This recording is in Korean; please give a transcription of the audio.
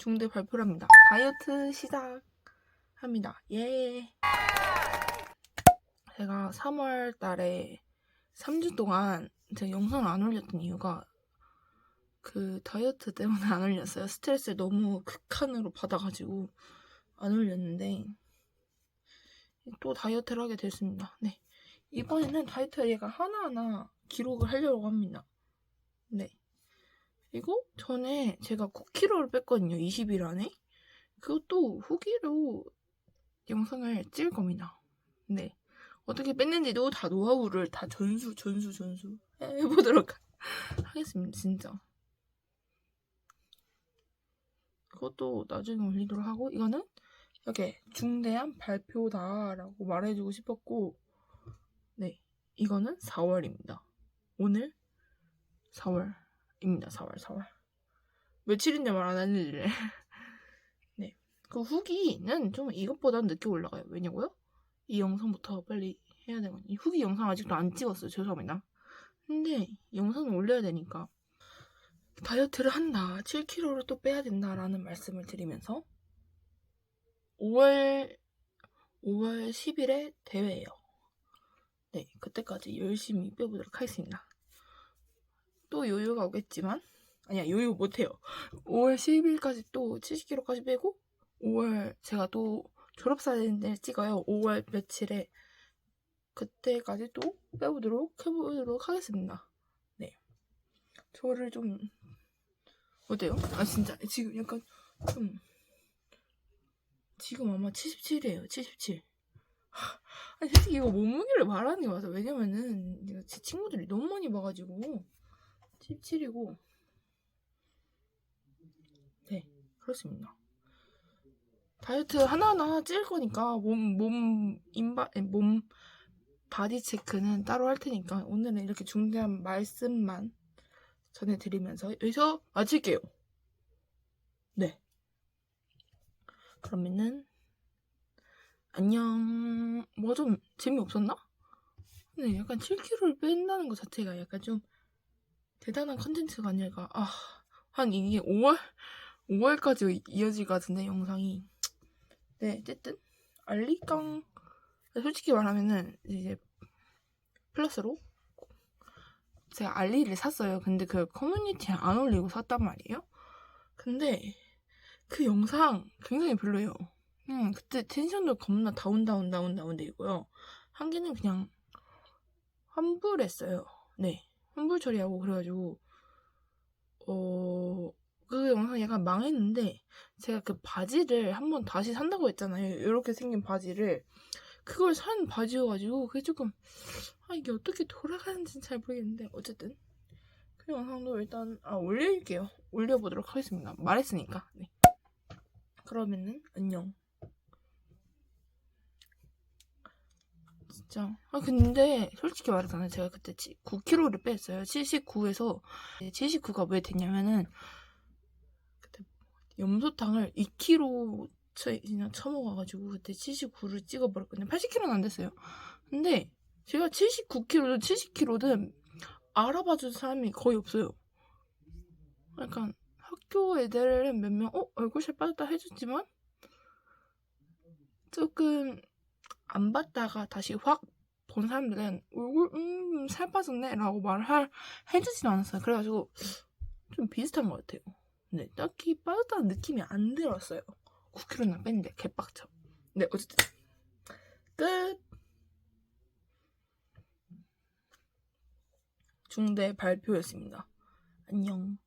중대 발표랍니다. 다이어트 시작합니다. 예. 제가 3월 달에 3주 동안 제가 영상을 안 올렸던 이유가 그 다이어트 때문에 안 올렸어요. 스트레스를 너무 극한으로 받아가지고 안 올렸는데 또 다이어트를 하게 됐습니다. 네. 이번에는 다이어트 얘가 하나하나 기록을 하려고 합니다. 네. 그리고 전에 제가 9kg를 뺐거든요. 20일 안에. 그것도 후기로 영상을 찍을 겁니다. 네. 어떻게 뺐는지도 다 노하우를 다 전수, 전수, 전수 해보도록 하겠습니다. 진짜. 그것도 나중에 올리도록 하고, 이거는 이렇게 중대한 발표다라고 말해주고 싶었고, 네. 이거는 4월입니다. 오늘 4월 입니다. 4월, 4월. 며칠인지 말안 하는데. 네. 그 후기는 좀 이것보다는 늦게 올라가요. 왜냐고요? 이 영상부터 빨리 해야 되거든요. 이 후기 영상 아직도 안 찍었어요. 죄송합니다. 근데 영상을 올려야 되니까 다이어트를 한다. 7kg를 또 빼야 된다라는 말씀을 드리면서 5월 5월 10일에 대회예요. 네, 그때까지 열심히 빼보도록 하겠습니다. 또 요요가 오겠지만 아니야 요요 못해요. 5월 10일까지 또 70kg까지 빼고 5월 제가 또 졸업사진을 찍어요. 5월 며칠에 그때까지 또 빼보도록 해보도록 하겠습니다. 네, 저를 좀 어때요? 아 진짜 지금 약간 좀 지금 아마 77이에요. 77. 아니 솔직히 이거 몸무게를 말하는 게 맞아. 왜냐면은 제 친구들이 너무 많이 봐가지고 17이고 네 그렇습니다. 다이어트 하나하나 찍을 거니까 몸, 몸, 인바, 몸, 바디 체크는 따로 할 테니까 오늘은 이렇게 중대한 말씀만 전해드리면서 여기서 마칠게요. 네. 그러면은 안녕. 뭐 좀 재미없었나? 근데 약간 7kg를 뺀다는 것 자체가 약간 좀 대단한 컨텐츠가 아닐까. 아, 한 이게 5월? 5월까지 이어질 것 같은데, 영상이. 네, 어쨌든, 알리깡, 솔직히 말하면은, 이제, 플러스로, 제가 알리를 샀어요. 근데 그 커뮤니티에 안 올리고 샀단 말이에요? 근데, 그 영상 굉장히 별로예요. 음, 그때 텐션도 겁나 다운, 다운, 다운, 다운 되고요. 한 개는 그냥, 환불했어요. 네. 환불 처리하고, 그래가지고, 어, 그 영상 약간 망했는데 제가 그 바지를 한번 다시 산다고 했잖아요. 이렇게 생긴 바지를 그걸 산 바지여가지고 그게 조금 아 이게 어떻게 돌아가는지는 잘 모르겠는데 어쨌든 그 영상도 일단 아 올릴게요. 올려보도록 하겠습니다. 말했으니까. 네. 그러면은 안녕. 진짜. 아, 근데, 솔직히 말하자면 제가 그때 9kg를 뺐어요. 79에서. 79가 왜 됐냐면은, 그때 염소탕을 2kg나 처먹어가지고, 그때 79를 찍어버렸거든요. 80kg는 안 됐어요. 근데, 제가 79kg든 70kg든 알아봐준 사람이 거의 없어요. 약간, 학교 애들은 몇 명, 어? 얼굴 살 빠졌다 해줬지만, 조금, 안 봤다가 다시 확 본 사람들은 얼굴 음, 살 빠졌네 라고 말을 할, 해주진 않았어요. 그래가지고 좀 비슷한 것 같아요. 근데 딱히 빠졌다는 느낌이 안 들었어요. 9kg나 뺐는데 개빡쳐. 네 어쨌든 끝. 중대 발표였습니다. 안녕.